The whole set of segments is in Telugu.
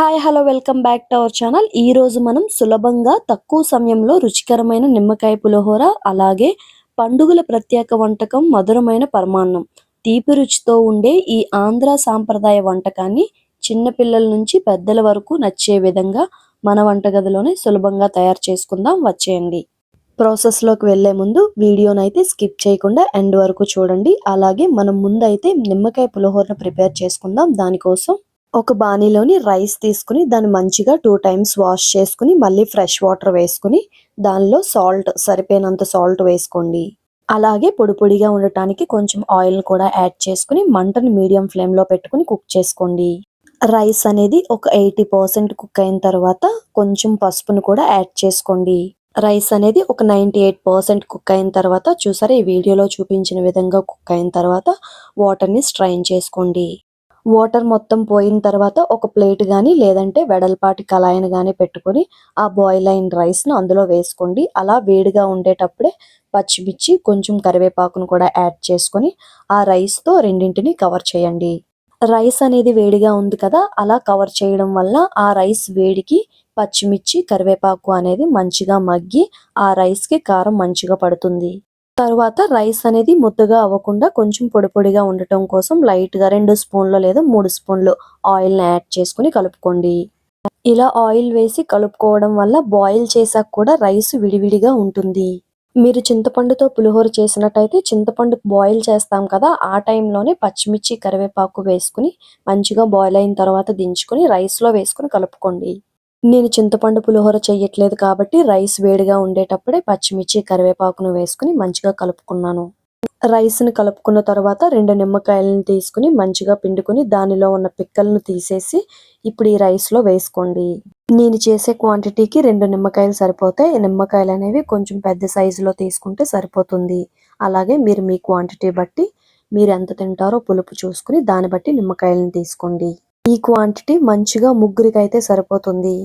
Hi hello welcome back to our channel ఈ రోజు మనం సులభంగా తక్కువ సమయంలో రుచికరమైన నిమ్మకాయ పులిహోర అలాగే పండుగల ప్రత్యేక వంటకం మధురమైన పరమాన్నం తీపి రుచితో ఉండే ఈ ఆంధ్ర సాంప్రదాయ వంటకాన్ని చిన్నపిల్లల నుంచి పెద్దల వరకు నచ్చే విధంగా మన వంటగదిలోనే సులభంగా తయారు చేసుకుందాం. వచ్చేయండి. ప్రాసెస్లోకి వెళ్ళే ముందు వీడియోనైతే స్కిప్ చేయకుండా ఎండ్ వరకు చూడండి. అలాగే మనం ముందైతే నిమ్మకాయ పులిహోరను ప్రిపేర్ చేసుకుందాం. దానికోసం ఒక బాణీలోని రైస్ తీసుకుని దాన్ని మంచిగా టూ టైమ్స్ వాష్ చేసుకుని మళ్ళీ ఫ్రెష్ వాటర్ వేసుకుని దానిలో సాల్ట్ సరిపోయినంత సాల్ట్ వేసుకోండి. అలాగే పొడి పొడిగా ఉండటానికి కొంచెం ఆయిల్ కూడా యాడ్ చేసుకుని మంటను మీడియం ఫ్లేమ్లో పెట్టుకుని కుక్ చేసుకోండి. రైస్ అనేది ఒక ఎయిటీ పర్సెంట్ కుక్ అయిన తర్వాత కొంచెం పసుపును కూడా యాడ్ చేసుకోండి. రైస్ అనేది ఒక నైంటీ ఎయిట్ పర్సెంట్ కుక్ అయిన తర్వాత చూసారా ఈ వీడియోలో చూపించిన విధంగా కుక్ అయిన తర్వాత వాటర్ని స్ట్రైన్ చేసుకోండి. వాటర్ మొత్తం పోయిన తర్వాత ఒక ప్లేట్ కానీ లేదంటే వెడల్పాటి కళాయిని కానీ పెట్టుకొని ఆ బాయిల్ అయిన రైస్ను అందులో వేసుకోండి. అలా వేడిగా ఉండేటప్పుడే పచ్చిమిర్చి కొంచెం కరివేపాకును కూడా యాడ్ చేసుకొని ఆ రైస్తో రెండింటిని కవర్ చేయండి. రైస్ అనేది వేడిగా ఉంది కదా అలా కవర్ చేయడం వల్ల ఆ రైస్ వేడికి పచ్చిమిర్చి కరివేపాకు అనేది మంచిగా మగ్గి ఆ రైస్కి కారం మంచిగా పడుతుంది. తర్వాత రైస్ అనేది ముద్దగా అవ్వకుండా కొంచెం పొడి పొడిగా ఉండటం కోసం లైట్గా రెండు స్పూన్లు లేదా మూడు స్పూన్లు ఆయిల్ని యాడ్ చేసుకుని కలుపుకోండి. ఇలా ఆయిల్ వేసి కలుపుకోవడం వల్ల బాయిల్ చేసాక కూడా రైస్ విడివిడిగా ఉంటుంది. మీరు చింతపండుతో పులిహోర చేసినట్టయితే చింతపండు బాయిల్ చేస్తాం కదా ఆ టైంలోనే పచ్చిమిర్చి కరివేపాకు వేసుకుని మంచిగా బాయిల్ అయిన తర్వాత దించుకొని రైస్లో వేసుకుని కలుపుకోండి. నేను చింతపండు పులిహోర చెయ్యట్లేదు కాబట్టి రైస్ వేడిగా ఉండేటప్పుడే పచ్చిమిర్చి కరివేపాకును వేసుకుని మంచిగా కలుపుకున్నాను. రైస్ని కలుపుకున్న తర్వాత రెండు నిమ్మకాయలను తీసుకుని మంచిగా పిండుకొని దానిలో ఉన్న పిక్కలను తీసేసి ఇప్పుడు ఈ రైస్లో వేసుకోండి. నేను చేసే క్వాంటిటీకి రెండు నిమ్మకాయలు సరిపోతాయి నిమ్మకాయలు అనేవి కొంచెం పెద్ద సైజులో తీసుకుంటే సరిపోతుంది. అలాగే మీరు మీ క్వాంటిటీ బట్టి మీరు ఎంత తింటారో పులుపు చూసుకుని దాన్ని బట్టి నిమ్మకాయలను తీసుకోండి. ఈ క్వాంటిటీ మంచిగా ముగ్గురికి అయితే సరిపోతుంది.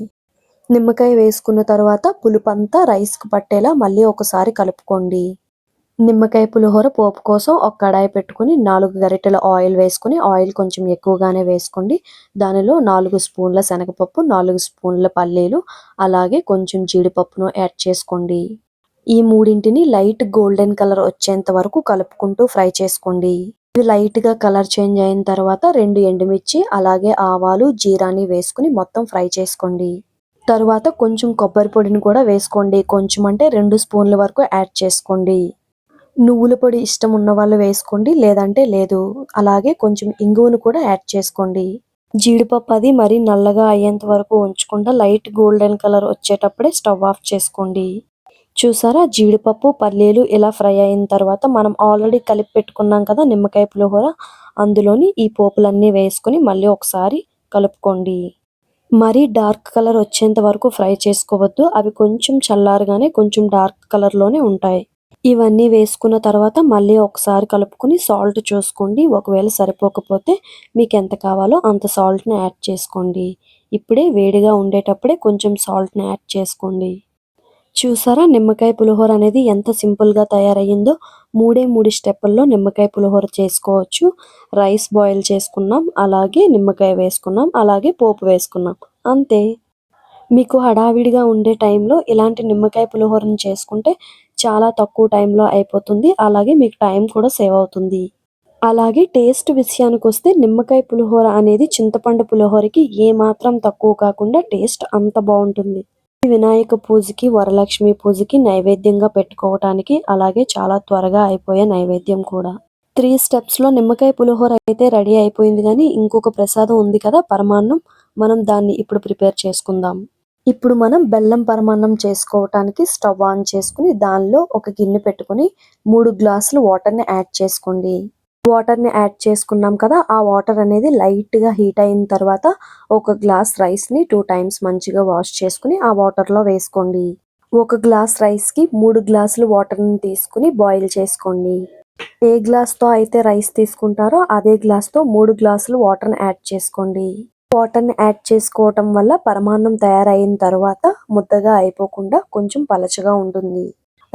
నిమ్మకాయ వేసుకున్న తర్వాత పులుపంతా రైస్కి పట్టేలా మళ్ళీ ఒకసారి కలుపుకోండి. నిమ్మకాయ పులిహోర పోపు కోసం ఒక కడాయి పెట్టుకుని నాలుగు గరిటెల ఆయిల్ వేసుకుని ఆయిల్ కొంచెం ఎక్కువగానే వేసుకోండి. దానిలో నాలుగు స్పూన్ల శనగపప్పు నాలుగు స్పూన్ల పల్లీలు అలాగే కొంచెం జీడిపప్పును యాడ్ చేసుకోండి. ఈ మూడింటిని లైట్ గోల్డెన్ కలర్ వచ్చేంత వరకు కలుపుకుంటూ ఫ్రై చేసుకోండి. ఇవి లైట్గా కలర్ చేంజ్ అయిన తర్వాత రెండు ఎండుమిర్చి అలాగే ఆవాలు జీరాని వేసుకుని మొత్తం ఫ్రై చేసుకోండి. తర్వాత కొంచెం కొబ్బరి పొడిని కూడా వేసుకోండి. కొంచెం అంటే రెండు స్పూన్ల వరకు యాడ్ చేసుకోండి. నువ్వుల పొడి ఇష్టం ఉన్న వాళ్ళు వేసుకోండి లేదంటే లేదు. అలాగే కొంచెం ఇంగువను కూడా యాడ్ చేసుకోండి. జీడిపప్పు అది మరీ నల్లగా అయ్యేంత వరకు ఉంచకుండా లైట్ గోల్డెన్ కలర్ వచ్చేటప్పుడే స్టవ్ ఆఫ్ చేసుకోండి. చూసారా? జీడిపప్పు పల్లీలు ఇలా ఫ్రై అయిన తర్వాత మనం ఆల్రెడీ కలిపి పెట్టుకున్నాం కదా నిమ్మకాయ పులిహోర. అందులోని ఈ పోపులన్నీ వేసుకుని మళ్ళీ ఒకసారి కలుపుకోండి. మరీ డార్క్ కలర్ వచ్చేంత వరకు ఫ్రై చేసుకోవద్దు. అవి కొంచెం చల్లారుగానే కొంచెం డార్క్ కలర్లోనే ఉంటాయి. ఇవన్నీ వేసుకున్న తర్వాత మళ్ళీ ఒకసారి కలుపుకొని సాల్ట్ చూసుకోండి. ఒకవేళ సరిపోకపోతే మీకు ఎంత కావాలో అంత సాల్ట్ని యాడ్ చేసుకోండి. ఇప్పుడే వేడిగా ఉండేటప్పుడే కొంచెం సాల్ట్ని యాడ్ చేసుకోండి. చూసారా? నిమ్మకాయ పులిహోర అనేది ఎంత సింపుల్గా తయారయ్యిందో మూడే మూడు స్టెప్పుల్లో నిమ్మకాయ పులిహోర చేసుకోవచ్చు. రైస్ బాయిల్ చేసుకున్నాం అలాగే నిమ్మకాయ వేసుకున్నాం అలాగే పోపు వేసుకున్నాం. అంతే. మీకు హడావిడిగా ఉండే టైంలో ఇలాంటి నిమ్మకాయ పులిహోరను చేసుకుంటే చాలా తక్కువ టైంలో అయిపోతుంది అలాగే మీకు టైం కూడా సేవ్ అవుతుంది. అలాగే టేస్ట్ విషయానికి వస్తే నిమ్మకాయ పులిహోర అనేది చింతపండు పులిహోరకి ఏ మాత్రం తక్కువ కాకుండా టేస్ట్ అంత బాగుంటుంది. వినాయక పూజకి వరలక్ష్మి పూజకి నైవేద్యంగా పెట్టుకోవటానికి అలాగే చాలా త్వరగా అయిపోయే నైవేద్యం కూడా. త్రీ స్టెప్స్లో నిమ్మకాయ పులిహోర అయితే రెడీ అయిపోయింది కానీ ఇంకొక ప్రసాదం ఉంది కదా పరమాన్నం మనం దాన్ని ఇప్పుడు ప్రిపేర్ చేసుకుందాం. ఇప్పుడు మనం బెల్లం పరమాన్నం చేసుకోవటానికి స్టవ్ ఆన్ చేసుకుని దానిలో ఒక గిన్నె పెట్టుకుని మూడు గ్లాసులు వాటర్ని యాడ్ చేసుకోండి. వాటర్ని యాడ్ చేసుకున్నాం కదా ఆ వాటర్ అనేది లైట్గా హీట్ అయిన తర్వాత ఒక గ్లాస్ రైస్ని టూ టైమ్స్ మంచిగా వాష్ చేసుకుని ఆ వాటర్లో వేసుకోండి. ఒక గ్లాస్ రైస్కి మూడు గ్లాసులు వాటర్ని తీసుకుని బాయిల్ చేసుకోండి. ఏ గ్లాస్తో అయితే రైస్ తీసుకుంటారో అదే గ్లాస్తో మూడు గ్లాసులు వాటర్ని యాడ్ చేసుకోండి. వాటర్ని యాడ్ చేసుకోవటం వల్ల పరమాన్నం తయారైన తర్వాత ముద్దగా అయిపోకుండా కొంచెం పలచగా ఉంటుంది.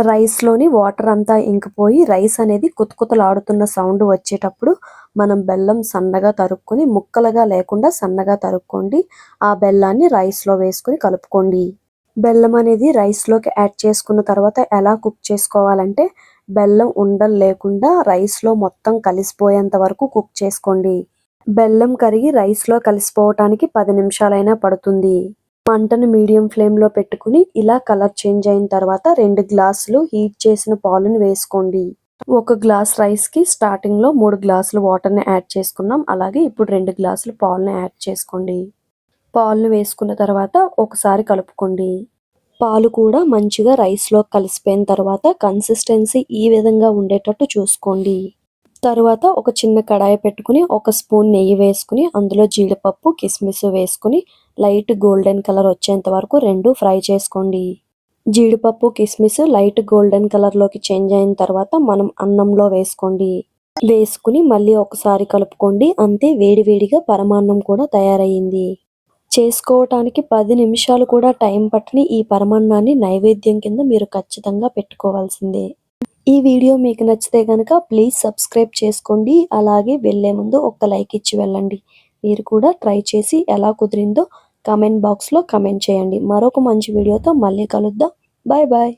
రైస్లోని వాటర్ అంతా ఇంకిపోయి రైస్ అనేది కుతకుతలాడుతున్న సౌండ్ వచ్చేటప్పుడు మనం బెల్లం సన్నగా తరుక్కొని ముక్కలుగా లేకుండా సన్నగా తరుక్కోండి. ఆ బెల్లాన్ని రైస్లో వేసుకొని కలుపుకోండి. బెల్లం అనేది రైస్లోకి యాడ్ చేసుకున్న తర్వాత ఎలా కుక్ చేసుకోవాలంటే బెల్లం ఉండలు లేకుండా రైస్లో మొత్తం కలిసిపోయేంత వరకు కుక్ చేసుకోండి. బెల్లం కరిగి రైస్లో కలిసిపోవటానికి పది నిమిషాలైనా పడుతుంది. మంటను మీడియం ఫ్లేమ్లో పెట్టుకుని ఇలా కలర్ చేంజ్ అయిన తర్వాత రెండు గ్లాసులు హీట్ చేసిన పాలను వేసుకోండి. ఒక గ్లాస్ రైస్కి స్టార్టింగ్లో మూడు గ్లాసులు వాటర్ని యాడ్ చేసుకున్నాం. అలాగే ఇప్పుడు రెండు గ్లాసులు పాలను యాడ్ చేసుకోండి. పాలను వేసుకున్న తర్వాత ఒకసారి కలుపుకోండి. పాలు కూడా మంచిగా రైస్లో కలిసిపోయిన తర్వాత కన్సిస్టెన్సీ ఈ విధంగా ఉండేటట్టు చూసుకోండి. తర్వాత ఒక చిన్న కడాయి పెట్టుకుని ఒక స్పూన్ నెయ్యి వేసుకుని అందులో జీడిపప్పు కిస్మిస్ వేసుకుని లైట్ గోల్డెన్ కలర్ వచ్చేంత వరకు రెండు ఫ్రై చేసుకోండి. జీడిపప్పు కిస్మిస్ లైట్ గోల్డెన్ కలర్లోకి చేంజ్ అయిన తర్వాత మనం అన్నంలో వేసుకోండి. వేసుకుని మళ్ళీ ఒకసారి కలుపుకోండి. అంతే వేడివేడిగా పరమాన్నం కూడా తయారయ్యింది. చేసుకోవటానికి పది నిమిషాలు కూడా టైం పట్టని ఈ పరమాన్నాన్ని నైవేద్యం కింద మీరు ఖచ్చితంగా పెట్టుకోవాల్సిందే. ఈ వీడియో మీకు నచ్చితే కనుక ప్లీజ్ సబ్స్క్రైబ్ చేసుకోండి. అలాగే వెళ్ళే ముందు ఒక లైక్ ఇచ్చి వెళ్ళండి. మీరు కూడా ట్రై చేసి ఎలా కుదిరిందో కామెంట్ బాక్స్లో కమెంట్ చేయండి. మరొక మంచి వీడియోతో మళ్ళీ కలుద్దాం. Bye bye